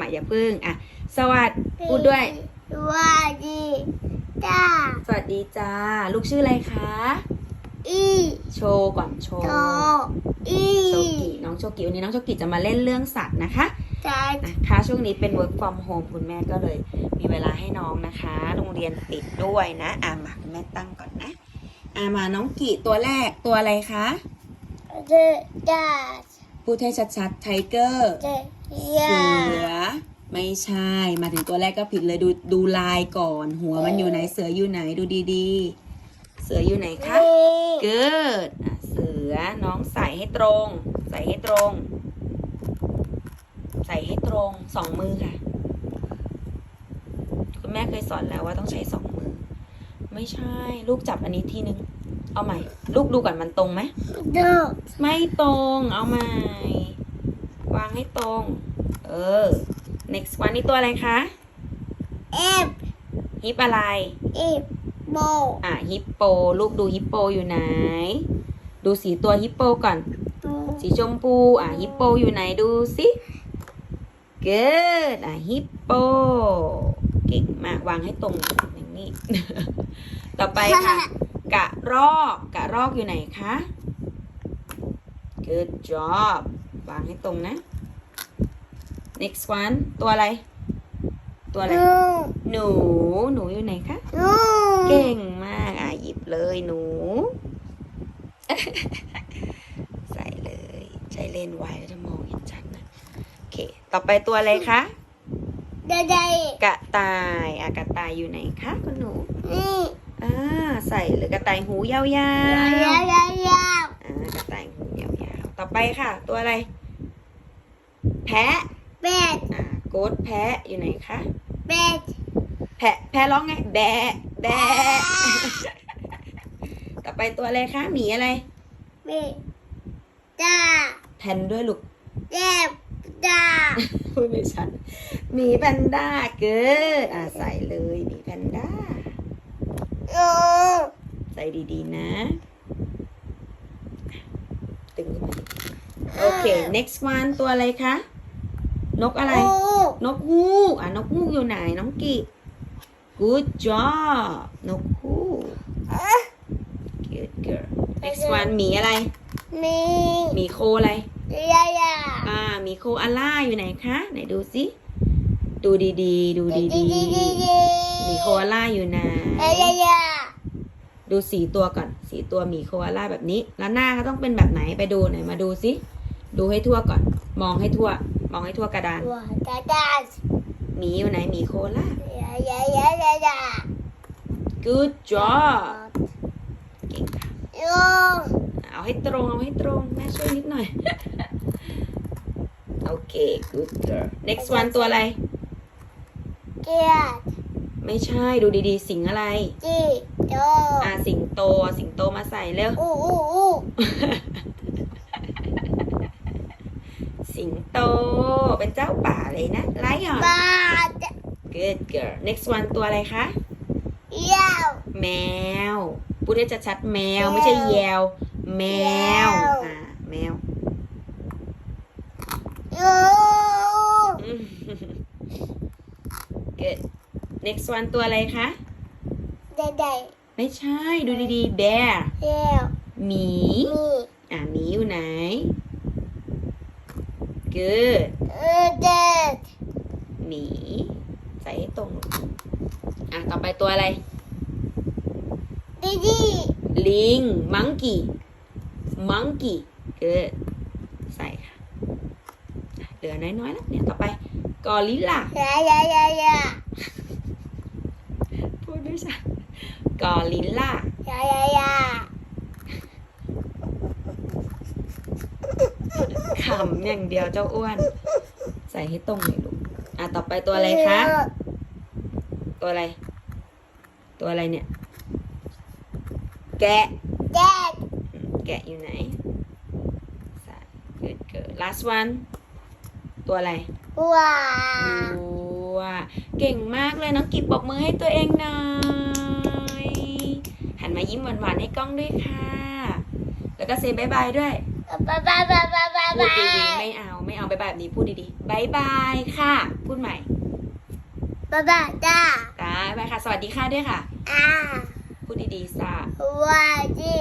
มาอย่าพึ่งอะสวัสดีพูดด้วย สวัสดีจ้า สวัสดีจ้า ลูกชื่ออะไรคะ อีโชว์ก่อนโชว์โตอีโชกิน้องโชกิวันนี้น้องโชกิจะมาเล่นเรื่องสัตว์นะคะจ้านะคะช่วงนี้เป็น work from home คุณแม่ก็เลย มีเวลาให้น้องนะคะ โรงเรียนปิดด้วยนะอ่ามาคุณแม่ตั้งก่อนนะอ่ามาน้องกิตัวแรกตัวอะไรคะเจจ้าพูดให้ชัดๆไทเกอร์ เจเสืยาอไม่ใช่ มาถึงตัวแรกก็ผิดเลยดูดูลายก่อน หัวมันอยู่ไหนเสืออยู่ไหนดูดีๆ เสืออยู่ไหนคะเกิดอะเสือน้องใส่ให้ตรง ใส่ให้ตรง ใส่ให้ตรงสองมือค่ะ คุณแม่เคยสอนแล้วว่าต้องใช้สองมือ ไม่ใช่ ลูกจับอันนี้ทีนึง เอาใหม่ ลูกดูก่อนมันตรงไหมดูไม่ตรง เอาใหม่ วางให้ตรง เออ next one นี่ตัวอะไรคะเอฟฮิปอะไรเอฟโบอะฮิปโป ลูกดูฮิปโปอยู่ไหน ดูสีตัวฮิปโปก่อนดูสีชมพู อะฮิปโปอยู่ไหนดูสิ good อะฮิปโป เก่งมากวางให้ตรงอย่างนี้ ต่อไปค่ะ กะรอก กะรอกอยู่ไหนคะ good job วางให้ตรงนะ next one ตัวอะไร ตัวอะไรดูหนู หนูอยู่ไหนคะดูเก่งมาก อะหยิบเลยหนู ใส่เลย ใช้เลนส์ไวก็จะมองเห็นชัดนะ โอเค ต่อไปตัวอะไรคะเดไดกระต่ายอะกระต่ายอยู่ไหนคะคุณหนู นี่อ่าใส่เลยกระต่ายหูยาวๆยาวยาวยาวยาวอ่ากระต่ายหูยาวๆ ต่อไปค่ะ ตัวอะไร แพะเป็ดอ่าโกดแพะอยู่ไหนคะเป็ดแพะแพะร้องไง แบะแบะต่อไปตัวอะไรคะหมีอะไรเป็ดจ้าแพนด้วยลูก เจ็บจ้าพูดไม่ชัดหมีแพนด้าเกิดอ่าใส่เลยหมีแพนด้าโอ้ใส่ดีๆนะ ตึงขึ้นมาโอเค next one ตัวอะไรคะ นกอะไรโอ้นกฮูกอะนกฮูกอยู่ไหนน้องกิ good job นกฮูก good girl next one หมีอะไร มีหมีโคอะไรยายาอ่าหมีโคอาล่าอยู่ไหนคะ ไหนดูสิดูดีๆ ดูดีดีดีดีๆดีหมีโคอาล่าอยู่ไหนยายา ดูสีตัวก่อนสีตัวหมีโคอาล่าแบบนี้ แล้วหน้าก็ต้องเป็นแบบไหนไปดูหน่อยมาดูสิดูให้ทั่วก่อน มองให้ทั่ว มองให้ทั่วกระดานว้าจ้าจ้าหมีอยู่ไหนหมีโคอาล่ายายายายายา good job เก่งค่ะโอ้เอาให้ตรงเอาให้ตรงแม่ช่วยนิดหน่อยโอเค good girl next one ตัวอะไรเกียร์ไม่ใช่ดูดีๆ สิงอะไรจี โตอ่าสิงโตสิงโตมาใส่เร็วอู้อู้อู้สิงโตเป็นเจ้าป่าเลยนะไลออนบาด good girl next one ตัวอะไรคะยาว แมว พูดให้ชัดๆแมวไม่ใช่แยวแมวอ่าแมวโอ้อืม good next one ตัวอะไรคะเดได ไม่ใช่ ดูดีๆ bear เดียวหมี มีอ่าหมีอยู่ไหน good เออเด็ดหมี ใส่ให้ตรงอะ ต่อไปตัวอะไร ดีดีลิง มังกี้ มังกี้ good ใส่ค่ะอะ เหลือน้อยๆแล้วเนี่ย ต่อไป กอริลลา ยายายายา พูดด้วยจ้ะ กอริลลายายายาขำอย่างเดียวเจ้าอ้วน ใส่ให้ตรงเลยลูกอะต่อไปตัวอะไรคะ ตัวอะไร ตัวอะไรเนี่ย แกะเด็ดอืมแกะอยู่ไหนใส่ good girl last one ตัวอะไรว้าวัวเก่งมากเลยน้องกิบปรบมือให้ตัวเองหน่อยหัน มายิ้มหวานๆให้กล้องด้วยค่ะ แล้วก็เซบายบายด้วยบายบายบายบายบายพูดบาดีๆยไม่เอาไม่เอาไปแบบนี้พูดดีๆบายบายค่ะ พูดใหม่บายบายจ้าจ้าบายบายค่ะ สวัสดีค่ะด้วยค่ะอ่าพูดดีๆจ้าสวัสดี